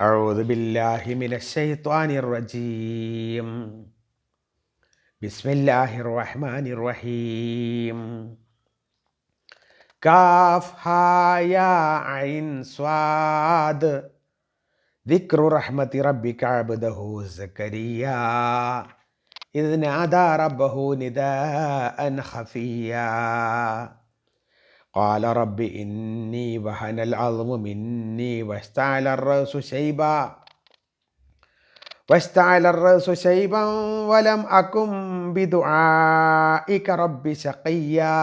أعوذ بالله من الشيطان الرجيم بسم الله الرحمن الرحيم كاف ها يا عين صاد ذكر رحمة ربك عبده زكريا إذ نادى ربه نداء خفيا قال رب إني وهن العظم مني واشتعل الرأس شيبا. واشتعل الرأس شيبا ولم أكن بدعائك رب شقيا.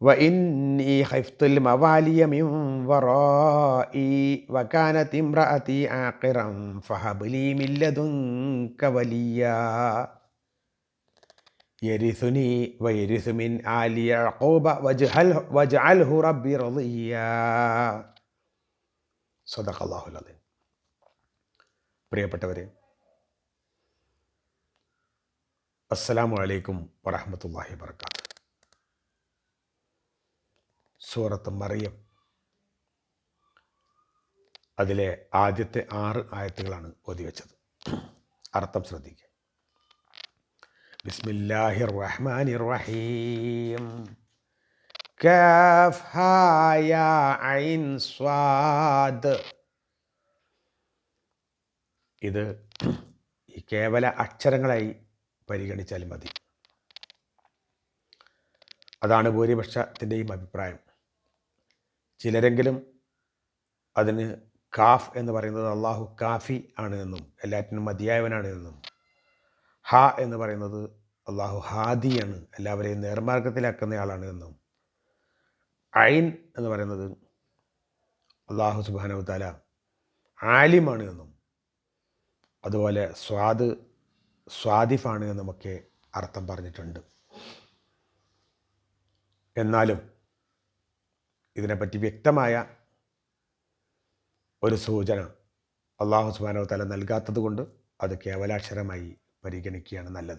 وإني خفت الموالي من ورائي وكانت امرأتي عاقرا فهب لي من لدنك وليا. യരിസുനി വയരിസുമിൻ ആലി യഹൂബ വജ്ഹൽ വജ്അൽ who റബ്ബി റളിയ സദഖല്ലാഹുൽ അലീം പ്രിയപ്പെട്ടവരെ അസ്സലാമു അലൈക്കും വറഹമത്തല്ലാഹി വബറകാത്ത്. സൂറത്ത് മറിയം. അതിലെ ആദ്യത്തെ ആറ് ആയത്തുകളാണ് ഓതി വെച്ചത് അർത്ഥം ശ്രദ്ധിക്കുക. ബിസ്മില്ലാഹിർ റഹ്മാനിർ റഹീം കാഫ് يا ഐൻ സ്വാദ്. ഇത് ഈ കേവല അക്ഷരങ്ങളായി പരിഗണിച്ചാൽ മതി. അതാണ് ഭൂരിപക്ഷത്തിന്റെയും അഭിപ്രായം. ചിലരെങ്കിലും അതിന് കാഫ് എന്ന് പറയുന്നത് അള്ളാഹു കാഫി ആണ് എന്നും എല്ലാറ്റിനും മതിയായവനാണ് എന്നും ഹ എന്ന് പറയുന്നത് അള്ളാഹു ഹാദിയാണ് എല്ലാവരെയും നേർമാർഗത്തിലാക്കുന്നയാളാണ് എന്നും. ഐൻ എന്ന് പറയുന്നത് അള്ളാഹു സുബാനു താല ആലിമാണ് എന്നും. അതുപോലെ സ്വാദ് സ്വാദിഫാണ് എന്നുമൊക്കെ അർത്ഥം പറഞ്ഞിട്ടുണ്ട്. എന്നാലും ഇതിനെപ്പറ്റി വ്യക്തമായ ഒരു സൂചന അള്ളാഹു സുബാനോ തല നൽകാത്തത് കൊണ്ട് അത് കേവലാക്ഷരമായി പരിഗണിക്കുകയാണ് നല്ലത്.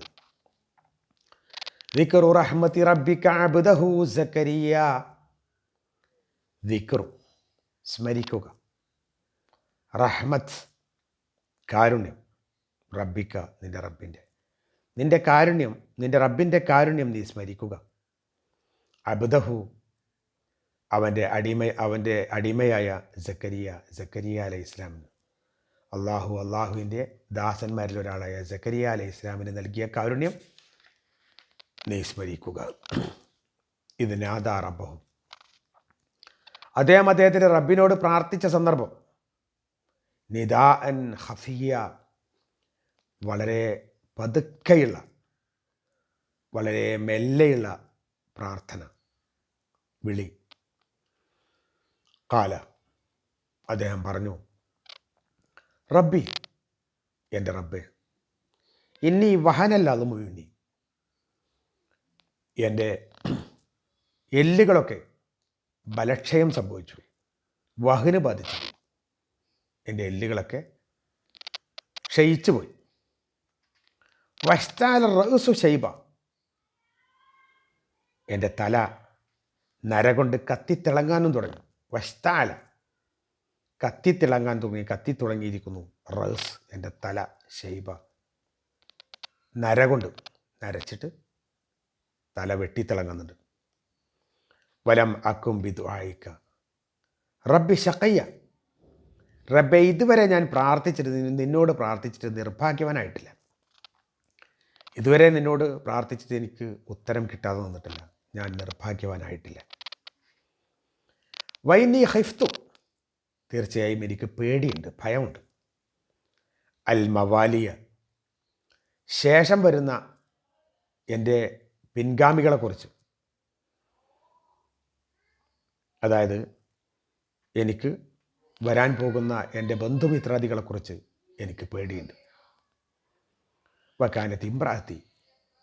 റബ്ബിക അബ്ദഹു സക്കരിയ. സ്മരിക്കുക. റഹ്മത്ത് കാരുണ്യം. റബ്ബിക്ക നിന്റെ റബ്ബിന്റെ. നിന്റെ കാരുണ്യം നിന്റെ റബ്ബിന്റെ കാരുണ്യം നീ സ്മരിക്കുക. അബ്ദഹു അവന്റെ അടിമ അവന്റെ അടിമയായ സക്കരിയ സക്കരിയ അലൈഹി ഇസ്ലാമിന് അള്ളാഹു അള്ളാഹുവിന്റെ ദാസന്മാരിൽ ഒരാളായ ജക്കരിയ അലൈഹി ഇസ്ലാമിന് നൽകിയ കാരുണ്യം നീ സ്മരിക്കുക. ഇത് നാദാ റബ്ബഹു. അദ്ദേഹം അദ്ദേഹത്തിന്റെ റബ്ബിനോട് പ്രാർത്ഥിച്ച സന്ദർഭം നിദാ അൻ ഹഫിയ വളരെ പതുക്കെയുള്ള വളരെ മെല്ലെയുള്ള പ്രാർത്ഥന. വിളി. കാല. അദ്ദേഹം പറഞ്ഞു റബ്ബി എന്റെ റബ്ബെ ഇനി വഹനല്ല അത് മുഴുവനി എന്റെ എല്ലുകളൊക്കെ ബലക്ഷയം സംഭവിച്ചു. വഹന് ബാധിച്ചു. എന്റെ എല്ലുകളൊക്കെ ക്ഷയിച്ചു പോയി. വസ്താല റഹസു ഷൈബ എന്റെ തല നരകൊണ്ട് കത്തിത്തിളങ്ങാനും തുടങ്ങി. വസ്താല കത്തിത്തിളങ്ങാൻ തുടങ്ങി കത്തി തുടങ്ങിയിരിക്കുന്നു റസ് എന്റെ തല ഷൈബ നര കൊണ്ട് നരച്ചിട്ട് തല വെട്ടിത്തിളങ്ങുന്നുണ്ട്. വലം അക്കും ബിദു ആയിക്ക റബ്ബി ഷക്കയ്യ റബ്ബെ ഇതുവരെ ഞാൻ പ്രാർത്ഥിച്ചിട്ട് നിന്നോട് പ്രാർത്ഥിച്ചിട്ട് നിർഭാഗ്യവാനായിട്ടില്ല. ഇതുവരെ നിന്നോട് പ്രാർത്ഥിച്ചിട്ട് എനിക്ക് ഉത്തരം കിട്ടാതെ നിന്നിട്ടില്ല. ഞാൻ നിർഭാഗ്യവാനായിട്ടില്ല. വൈനി ഹൈഫ്തു. തീർച്ചയായും എനിക്ക് പേടിയുണ്ട് ഭയമുണ്ട്. അൽ മവാലിയ. ശേഷം വരുന്ന എന്റെ പിൻഗാമികളെക്കുറിച്ച്. അതായത് എനിക്ക് വരാൻ പോകുന്ന എന്റെ ബന്ധുമിത്രാദികളെക്കുറിച്ച് എനിക്ക് പേടിയുണ്ട്. വക്കാനത്ത് ഇമ്രാത്തി.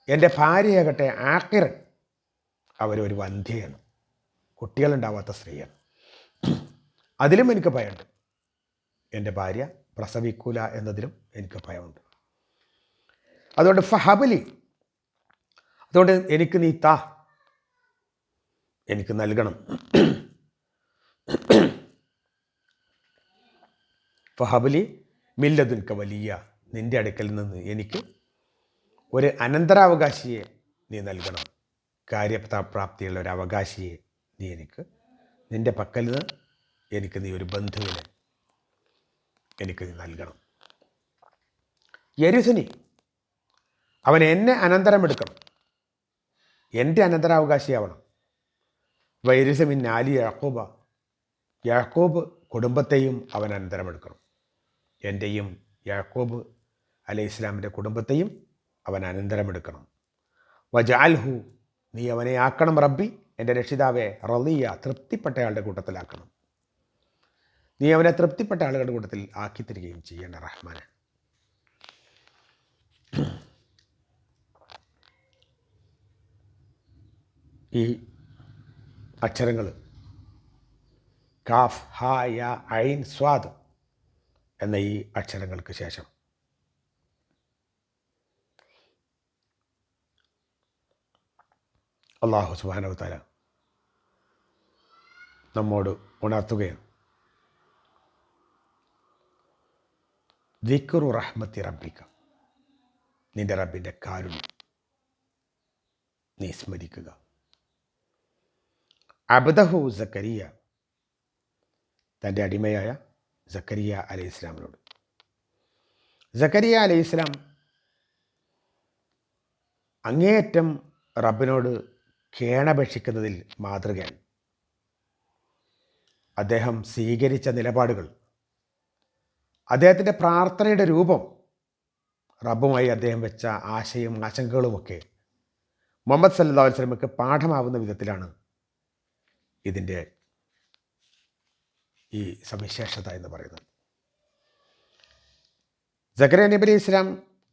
എന്റെ ഭാര്യയാകട്ടെ ആക്കിറൻ. അവരൊരു വന്ധ്യയാണ്. കുട്ടികളുണ്ടാവാത്ത സ്ത്രീയാണ്. അതിലും എനിക്ക് ഭയമുണ്ട്. എന്റെ ഭാര്യ പ്രസവിക്കൂല എന്നതിലും എനിക്ക് ഭയമുണ്ട്. അതുകൊണ്ട് ഫഹബലി അതുകൊണ്ട് എനിക്ക് നീ താ. എനിക്ക് നൽകണം. ഫഹബലി മില്ലതുൻക വലിയ നിന്റെ അടുക്കൽ നിന്ന് എനിക്ക് ഒരു അനന്തരാവകാശിയെ നീ നൽകണം. കാര്യപ്രാപ്തിയുള്ള ഒരു അവകാശിയെ നീ എനിക്ക് നിന്റെ പക്കൽ നിന്ന് എനിക്ക് നീ ഒരു ബന്ധുവിനെ എനിക്ക് നീ നൽകണം. യരുസനി അവൻ എന്നെ അനന്തരം അനന്തരമെടുക്കണം. എന്റെ അനന്തരാവകാശിയാവണം. വൈരുസമിൻ ആലി യാക്കോബ യാക്കോബ് കുടുംബത്തെയും അവൻ അനന്തരമെടുക്കണം. എന്റെയും യാക്കോബ് അലൈഹി ഇസ്ലാമിന്റെ കുടുംബത്തെയും അവൻ അനന്തരമെടുക്കണം. വജാൽഹു നീ അവനെ ആക്കണം റബ്ബി. എന്റെ രക്ഷിതാവെ റലിയ തൃപ്തിപ്പെട്ടയാളുടെ കൂട്ടത്തിലാക്കണം. നീ അവനെ തൃപ്തിപ്പെട്ട ആളുകളുടെ കൂട്ടത്തിൽ ആക്കി തരികയും ചെയ്യേണ്ട റഹ്മാന്. ഈ അക്ഷരങ്ങൾ കാഫ് ഹ യ ഐൻ സ്വാദ് എന്ന ഈ അക്ഷരങ്ങൾക്ക് ശേഷം അള്ളാഹു സുബാനവതാര നമ്മോട് ഉണർത്തുകയാണ്. ദിക്കുറു റഹ്മത്തി റബ്ബിക്ക നിന്റെ റബ്ബിന്റെ കാരുണ്യം നീ സ്മരിക്കുക. അബദഹു സക്കരിയ തന്റെ അടിമയായ സക്കരിയ അലൈഹി ഇസ്ലാമിനോട് സക്കരിയ അലൈഹി ഇസ്ലാം അങ്ങേയറ്റം റബ്ബിനോട് കേണപേക്ഷിക്കുന്നതിൽ മാതൃകയാണ് അദ്ദേഹം സ്വീകരിച്ച നിലപാടുകൾ അദ്ദേഹത്തിന്റെ പ്രാർത്ഥനയുടെ രൂപം റബ്ബുമായി അദ്ദേഹം വെച്ച ആശയും ആശങ്കകളുമൊക്കെ മുഹമ്മദ് സല്ലാ വസ്ലമക്ക് പാഠമാവുന്ന വിധത്തിലാണ് ഇതിന്റെ ഈ സവിശേഷത എന്ന് പറയുന്നത്. ജക്കറിയ നബി അലി ഇസ്ലാം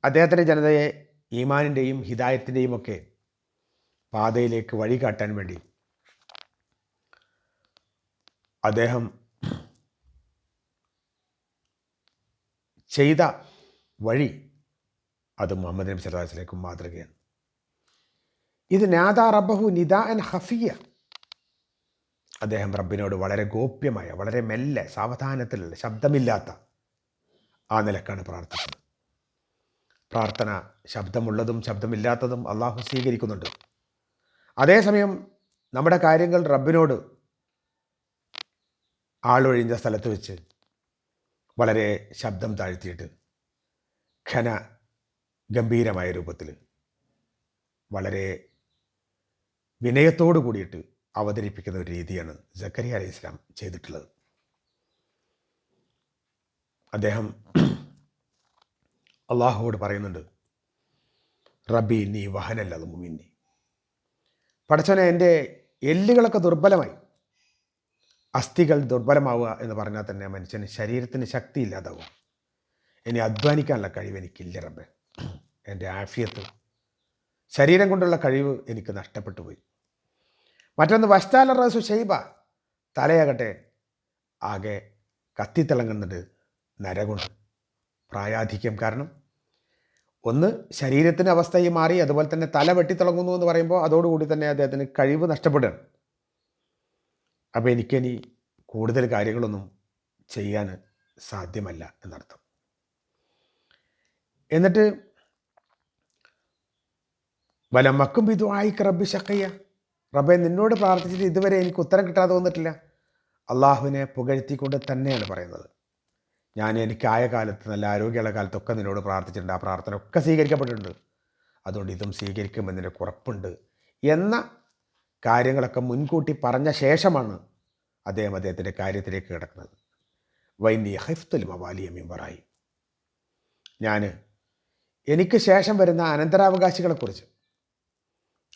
അദ്ദേഹത്തിന്റെ ജനതയെ ഈമാനിന്റെയും ഹിദായത്തിന്റെയും ഒക്കെ പാതയിലേക്ക് വഴി കാട്ടാൻ വേണ്ടി അദ്ദേഹം ചെയ്ത വഴി അത് മുഹമ്മദ് നബി സല്ലാസിലേക്കും മാതൃകയാണ്. ഇത് നാദാ റബ്ബഹു നിദ അൻ ഹഫിയ അദ്ദേഹം റബ്ബിനോട് വളരെ ഗോപ്യമായ വളരെ മെല്ലെ സാവധാനത്തിലുള്ള ശബ്ദമില്ലാത്ത ആ നിലക്കാണ് പ്രാർത്ഥിക്കുന്നത്. പ്രാർത്ഥന ശബ്ദമുള്ളതും ശബ്ദമില്ലാത്തതും അള്ളാഹു സ്വീകരിക്കുന്നുണ്ട്. അതേസമയം നമ്മുടെ കാര്യങ്ങൾ റബ്ബിനോട് ആളൊഴിഞ്ഞ സ്ഥലത്ത് വെച്ച് വളരെ ശബ്ദം താഴ്ത്തിയിട്ട് ഖന ഗംഭീരമായ രൂപത്തിൽ വളരെ വിനയത്തോടു കൂടിയിട്ട് അവതരിപ്പിക്കുന്ന ഒരു രീതിയാണ് ജക്കരിയ അലി ഇസ്ലാം ചെയ്തിട്ടുള്ളത്. അദ്ദേഹം അള്ളാഹുവോട് പറയുന്നുണ്ട് റബി നീ വഹനല്ല മുമിന്നി പടച്ചനെ എന്റെ എല്ലുകളൊക്കെ ദുർബലമായി. അസ്ഥികൾ ദുർബലമാവുക എന്ന് പറഞ്ഞാൽ തന്നെ മനുഷ്യന് ശരീരത്തിന് ശക്തി ഇല്ലാതാവുക ഇനി അധ്വാനിക്കാനുള്ള കഴിവ് എനിക്കില്ല റബ്ബെ. എന്റെ ആഫിയത്ത് ശരീരം കൊണ്ടുള്ള കഴിവ് എനിക്ക് നഷ്ടപ്പെട്ടു പോയി. മറ്റൊന്ന് വസ്താല റസു ഷെയ്ബ തലയാകട്ടെ ആകെ കത്തിത്തിളങ്ങുന്നുണ്ട് നരകൊണ്ട് പ്രായാധിക്യം കാരണം. ഒന്ന് ശരീരത്തിന്റെ അവസ്ഥയും മാറി അതുപോലെ തന്നെ തല വെട്ടിത്തിളങ്ങുന്നു എന്ന് പറയുമ്പോൾ അതോടുകൂടി തന്നെ അദ്ദേഹത്തിന് കഴിവ് നഷ്ടപ്പെടുകയാണ്. അപ്പോൾ എനിക്കിനി കൂടുതൽ കാര്യങ്ങളൊന്നും ചെയ്യാൻ സാധ്യമല്ല എന്നർത്ഥം. എന്നിട്ട് വലമക്കും മക്കും ആയിക്ക് റബ്ബി ഷക്കയ്യ റബ്ബെ നിന്നോട് പ്രാർത്ഥിച്ചിട്ട് ഇതുവരെ എനിക്ക് ഉത്തരം കിട്ടാതെ വന്നിട്ടില്ല. അള്ളാഹുവിനെ പുകഴ്ത്തിക്കൊണ്ട് തന്നെയാണ് പറയുന്നത്. ഞാൻ എനിക്കായ കാലത്ത് നല്ല ആരോഗ്യമുള്ള കാലത്തൊക്കെ നിന്നോട് പ്രാർത്ഥിച്ചിട്ടുണ്ട്. ആ പ്രാർത്ഥന ഒക്കെ സ്വീകരിക്കപ്പെട്ടിട്ടുണ്ട്. അതുകൊണ്ട് ഇതും സ്വീകരിക്കുമെന്നതിന്റെ കുറപ്പുണ്ട് എന്ന കാര്യങ്ങളൊക്കെ മുൻകൂട്ടി പറഞ്ഞ ശേഷമാണ് അദ്ദേഹം അദ്ദേഹത്തിന്റെ കാര്യത്തിലേക്ക് കിടക്കുന്നത്. വൈനി ഹൈഫ്തുൽ മവാലിയ പറയി ഞാൻ എനിക്ക് ശേഷം വരുന്ന അനന്തരാവകാശികളെക്കുറിച്ച്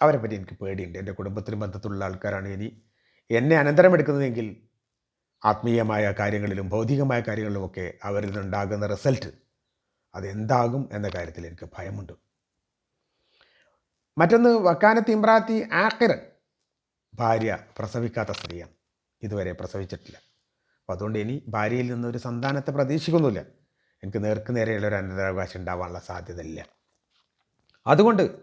അവരെ പറ്റി എനിക്ക് പേടിയുണ്ട്. എന്റെ കുടുംബത്തിനും ബന്ധത്തിലുള്ള ആൾക്കാരാണ് ഇനി എന്നെ അനന്തരമെടുക്കുന്നതെങ്കിൽ ആത്മീയമായ കാര്യങ്ങളിലും ഭൗതികമായ കാര്യങ്ങളിലുമൊക്കെ അവരിൽ നിന്നുണ്ടാകുന്ന റിസൾട്ട് അതെന്താകും എന്ന കാര്യത്തിൽ എനിക്ക് ഭയമുണ്ട്. മറ്റൊന്ന് വക്കാനത്ത് ഇമ്രാത്തി ആക്കിറൻ ഭാര്യ പ്രസവിക്കാത്ത സ്ത്രീയാണ്. ഇതുവരെ പ്രസവിച്ചിട്ടില്ല. അപ്പോൾ അതുകൊണ്ട് ഇനി ഭാര്യയിൽ നിന്നൊരു സന്താനത്തെ പ്രതീക്ഷിക്കുന്നില്ല. എനിക്ക് നേർക്ക് നേരെയുള്ള ഒരു അനന്തരാവകാശം ഉണ്ടാവാനുള്ള സാധ്യതയില്ല. അതുകൊണ്ട്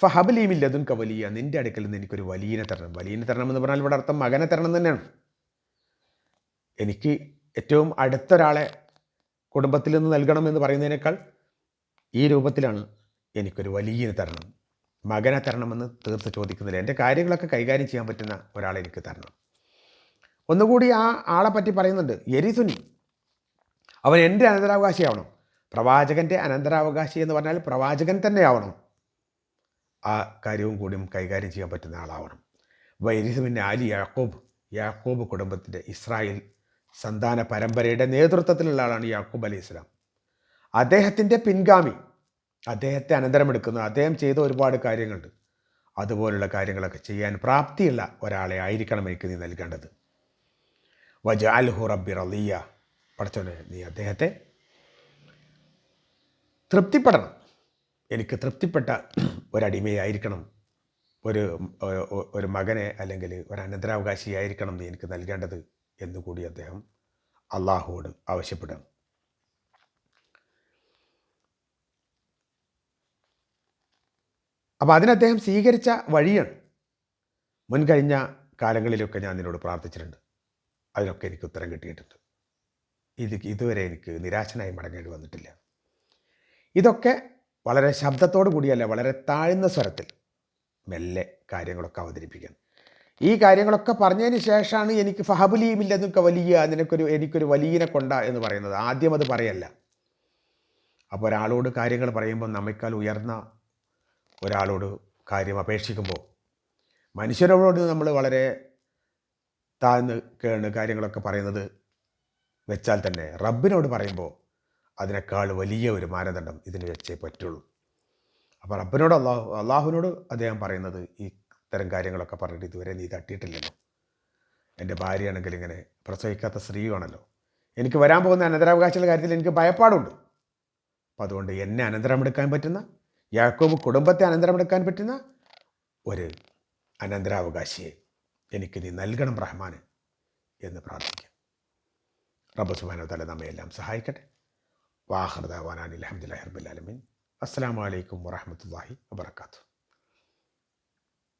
ഫഹബലീമില്ല അതും നിന്റെ നിന്റെ അടുക്കൽ നിന്ന് എനിക്കൊരു വലിയനെ തരണം. വലിയനെ തരണം എന്ന് പറഞ്ഞാൽ ഇവിടെ അർത്ഥം മകനെ തരണം തന്നെയാണ്. എനിക്ക് ഏറ്റവും അടുത്തൊരാളെ കുടുംബത്തിൽ നിന്ന് നൽകണം എന്ന് പറയുന്നതിനേക്കാൾ ഈ രൂപത്തിലാണ് എനിക്കൊരു വലിയ തരണം. മകനെ തരണമെന്ന് തീർത്ത് ചോദിക്കുന്നില്ല. എന്റെ കാര്യങ്ങളൊക്കെ കൈകാര്യം ചെയ്യാൻ പറ്റുന്ന ഒരാളെ എനിക്ക് തരണം. ഒന്നുകൂടി ആ ആളെ പറ്റി പറയുന്നുണ്ട്. എരിസുനി. അവൻ എന്റെ അനന്തരാവകാശിയാവണം. പ്രവാചകന്റെ അനന്തരാവകാശി എന്ന് പറഞ്ഞാൽ പ്രവാചകൻ തന്നെ ആവണം. ആ കാര്യവും കൂടിയും കൈകാര്യം ചെയ്യാൻ പറ്റുന്ന ആളാവണം. വൈരിസുവിന്റെ ആലി യാക്കോബ് യാക്കോബ് കുടുംബത്തിന്റെ ഇസ്രായേൽ സന്താന പരമ്പരയുടെ നേതൃത്വത്തിലുള്ള ആളാണ് യാക്കൂബ് അലി ഇസ്ലാം അദ്ദേഹത്തിന്റെ പിൻഗാമി അദ്ദേഹത്തെ അനന്തരമെടുക്കുന്നു അദ്ദേഹം ചെയ്ത ഒരുപാട് കാര്യങ്ങളുണ്ട്. അതുപോലുള്ള കാര്യങ്ങളൊക്കെ ചെയ്യാൻ പ്രാപ്തിയുള്ള ഒരാളെ ആയിരിക്കണം എനിക്ക് നീ നൽകേണ്ടത്. വജ അൽ റബ്ബി റലിയ പഠിച്ചോനെ നീ അദ്ദേഹത്തെ തൃപ്തിപ്പെടണം. എനിക്ക് തൃപ്തിപ്പെട്ട ഒരടിമയായിരിക്കണം. ഒരു ഒരു മകനെ അല്ലെങ്കിൽ ഒരു അനന്തരാവകാശിയായിരിക്കണം നീ എനിക്ക് നൽകേണ്ടത് എന്നുകൂടി അദ്ദേഹം അള്ളാഹുവോട് ആവശ്യപ്പെടും അപ്പോൾ അതിന് അദ്ദേഹം സ്വീകരിച്ച വഴിയാണ് മുൻകഴിഞ്ഞ കാലങ്ങളിലൊക്കെ ഞാൻ നിന്നോട് പ്രാർത്ഥിച്ചിട്ടുണ്ട്. അതിനൊക്കെ എനിക്ക് ഉത്തരം കിട്ടിയിട്ടുണ്ട്. ഇത് ഇതുവരെ എനിക്ക് നിരാശനായി മടങ്ങേണ്ടി വന്നിട്ടില്ല. ഇതൊക്കെ വളരെ ശബ്ദത്തോടു കൂടിയല്ല വളരെ താഴ്ന്ന സ്വരത്തിൽ മെല്ലെ കാര്യങ്ങളൊക്കെ അവതരിപ്പിക്കണം ഈ കാര്യങ്ങളൊക്കെ പറഞ്ഞതിന് ശേഷമാണ് എനിക്ക് ഫഹബുലിയുമില്ലെന്നൊക്കെ വലിയ നിനക്കൊരു എനിക്കൊരു വലിയനെ കൊണ്ട എന്ന് പറയുന്നത്. ആദ്യം അത് പറയല്ല. അപ്പോൾ ഒരാളോട് കാര്യങ്ങൾ പറയുമ്പോൾ നമ്മേക്കാൾ ഉയർന്ന ഒരാളോട് കാര്യം അപേക്ഷിക്കുമ്പോൾ മനുഷ്യരോട് നമ്മൾ വളരെ താഴ്ന്ന് കേണ് കാര്യങ്ങളൊക്കെ പറയുന്നത് വെച്ചാൽ തന്നെ റബ്ബിനോട് പറയുമ്പോൾ അതിനേക്കാൾ വലിയ ഒരു മാനദണ്ഡം ഇതിന് വെച്ചേ പറ്റുള്ളൂ. അപ്പോൾ റബ്ബിനോട് അള്ളാഹു അള്ളാഹുവിനോട് അദ്ദേഹം പറയുന്നത് ഈ ഇത്തരം കാര്യങ്ങളൊക്കെ പറഞ്ഞിട്ട് ഇതുവരെ നീ തട്ടിയിട്ടില്ലല്ലോ. എന്റെ ഭാര്യയാണെങ്കിൽ ഇങ്ങനെ പ്രസവിക്കാത്ത സ്ത്രീയാണല്ലോ. എനിക്ക് വരാൻ പോകുന്ന അനന്തരാവകാശികളുടെ കാര്യത്തിൽ എനിക്ക് ഭയപ്പാടുണ്ട്. അപ്പോൾ അതുകൊണ്ട് എന്നെ അനന്തരം എടുക്കാൻ പറ്റുന്ന യാക്കോബ് കുടുംബത്തെ അനന്തരമെടുക്കാൻ പറ്റുന്ന ഒരു അനന്തരാവകാശിയെ എനിക്ക് നീ നൽകണം റഹ്മാന് എന്ന് പ്രാർത്ഥിക്കാം. റബ്ബ് സുബാനോ തല നമ്മയെല്ലാം സഹായിക്കട്ടെ. വാഹൃദാൻ അലഹമുല്ലാ ഹർബുലാലമീൻ അസ്സാം വലൈക്കും വാഹമത്തല്ലാഹി വാബർക്കാത്തു